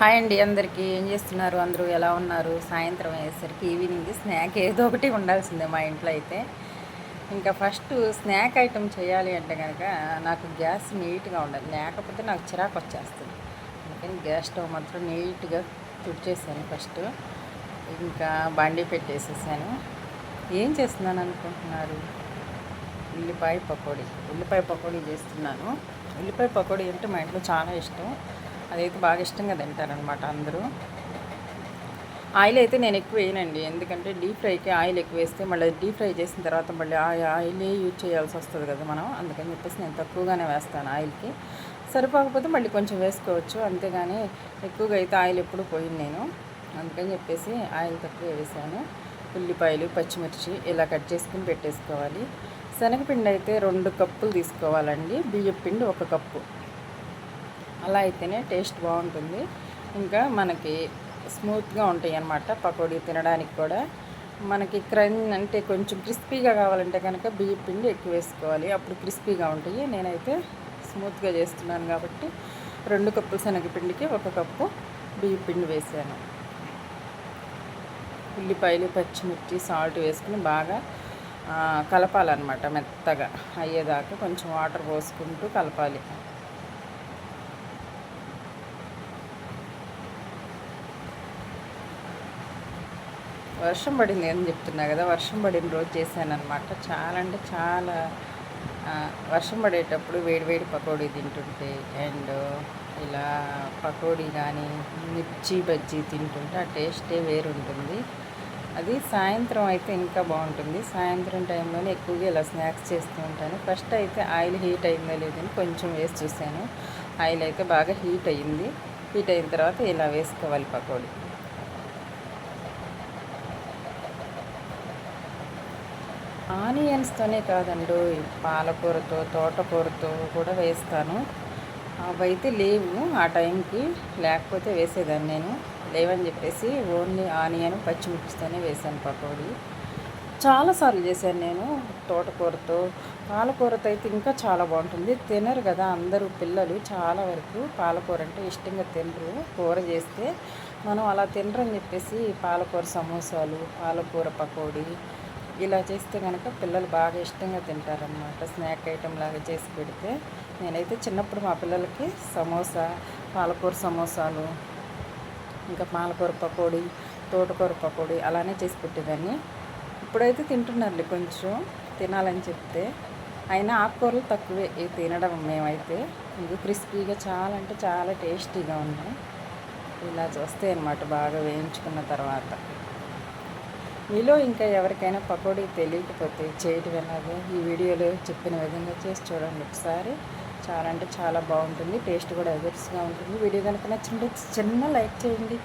Hi అండి అందరికీ. ఏం చేస్తున్నారు? అందరూ ఎలా ఉన్నారు? సాయంత్రం అయ్యేసరికి ఈవినింగ్ స్నాక్ ఏదో ఒకటి ఉండాల్సిందే మా ఇంట్లో అయితే. ఇంకా ఫస్ట్ స్నాక్ ఐటెం చేయాలి అంటే కనుక నాకు గ్యాస్ నీట్గా ఉండాలి. లేకపోతే నాకు చిరాకు వచ్చేస్తుంది. అందుకని గ్యాస్ స్టవ్ మాత్రం నీట్గా తుడిచేసాను ఫస్ట్. ఇంకా బండి పెట్టేసేసాను. ఏం చేస్తున్నాను అనుకుంటున్నారు? ఉల్లిపాయ పకోడీ. ఉల్లిపాయ పకోడీ చేస్తున్నాను. ఉల్లిపాయ పకోడీ అంటే మా ఇంట్లో చాలా ఇష్టం. అదైతే బాగా ఇష్టంగా తింటారనమాట అందరూ. ఆయిల్ అయితే నేను ఎక్కువ వేయనండి. ఎందుకంటే డీప్ ఫ్రైకి ఆయిల్ ఎక్కువ వేస్తే మళ్ళీ డీప్ ఫ్రై చేసిన తర్వాత మళ్ళీ ఆ ఆయిలే యూజ్ చేయాల్సి వస్తుంది కదా మనం. అందుకని చెప్పేసి నేను తక్కువగానే వేస్తాను ఆయిల్కి. సరిపోకపోతే మళ్ళీ కొంచెం వేసుకోవచ్చు. అంతేగాని ఎక్కువగా అయితే ఆయిల్ ఎప్పుడు పోయింది నేను. అందుకని చెప్పేసి ఆయిల్ తక్కువ వేసాను. ఉల్లిపాయలు పచ్చిమిర్చి ఇలా కట్ చేసుకుని పెట్టేసుకోవాలి. శనగపిండి అయితే రెండు కప్పులు తీసుకోవాలండి. బియ్యం పిండి ఒక కప్పు. అలా అయితేనే టేస్ట్ బాగుంటుంది. ఇంకా మనకి స్మూత్గా ఉంటాయి అన్నమాట పకోడీ తినడానికి కూడా. మనకి క్రన్ అంటే కొంచెం క్రిస్పీగా కావాలంటే కనుక బియ్య పిండి ఎక్కువ వేసుకోవాలి. అప్పుడు క్రిస్పీగా ఉంటాయి. నేనైతే స్మూత్గా చేస్తున్నాను కాబట్టి రెండు కప్పులు శనగపిండికి ఒక కప్పు బియ్య పిండి వేసాను. ఉల్లిపాయలు పచ్చిమిర్చి సాల్ట్ వేసుకుని బాగా కలపాలన్నమాట మెత్తగా అయ్యేదాకా కొంచెం వాటర్ పోసుకుంటూ కలపాలి. వర్షం పడింది అని చెప్తున్నా కదా వర్షం పడిన రోజు చేశాను అనమాట చాలా అంటే చాలా వర్షం పడేటప్పుడు వేడివేడి పకోడీ తింటుంటే అండ్ ఇలా పకోడీ కానీ మిర్చి బజ్జీ తింటుంటే ఆ టేస్టే వేరుంటుంది. అది సాయంత్రం అయితే ఇంకా బాగుంటుంది. సాయంత్రం టైంలోనే ఎక్కువగా ఇలా స్నాక్స్ చేస్తూ ఉంటాను. ఫస్ట్ అయితే ఆయిల్ హీట్ అయిందో లేదని కొంచెం వేసి చూశాను. ఆయిల్ అయితే బాగా హీట్ అయ్యింది హీట్ అయిన తర్వాత ఇలా వేసుకోవాలి పకోడీ. ఆనియన్స్తోనే కాదండి పాలకూరతో తోటకూరతో కూడా వేస్తాను. అవైతే లేవు ఆ టైంకి లేకపోతే వేసేదాన్ని నేను. లేవని చెప్పేసి ఓన్లీ ఆనియన్ పచ్చిమిర్చితోనే వేసాను పకోడీ. చాలాసార్లు చేశాను నేను తోటకూరతో. పాలకూరతో అయితే ఇంకా చాలా బాగుంటుంది. తినరు కదా అందరూ పిల్లలు చాలా వరకు పాలకూర అంటే ఇష్టంగా తినరు. కూర చేస్తే మనం అలా తినరని చెప్పేసి పాలకూర సమోసాలు పాలకూర పకోడీ ఇలా చేస్తే కనుక పిల్లలు బాగా ఇష్టంగా తింటారనమాట స్నాక్ ఐటెం లాగా చేసి పెడితే నేనైతే చిన్నప్పుడు మా పిల్లలకి సమోసా పాలకూర సమోసాలు ఇంకా పాలకూర పకోడీ తోటకూర పకోడీ అలానే చేసి పెట్టేదాన్ని. ఇప్పుడైతే తింటున్నారులే కొంచెం తినాలని చెప్తే. అయినా ఆకుకూరలు తక్కువే ఇవి తినడం మేమైతే. ఇది క్రిస్పీగా చాలా అంటే చాలా టేస్టీగా ఉన్నాయి. ఇలా వస్తాయి అన్నమాట బాగా వేయించుకున్న తర్వాత. మీలో ఇంకా ఎవరికైనా పకోడీ తెలియకపోతే చేయటం ఎలాగో ఈ వీడియోలో చెప్పిన విధంగా చేసి చూడండి ఒకసారి. చాలా అంటే చాలా బాగుంటుంది. టేస్ట్ కూడా ఎగర్స్గా ఉంటుంది. వీడియో కనుక నచ్చింటే చిన్న లైక్ చేయండి.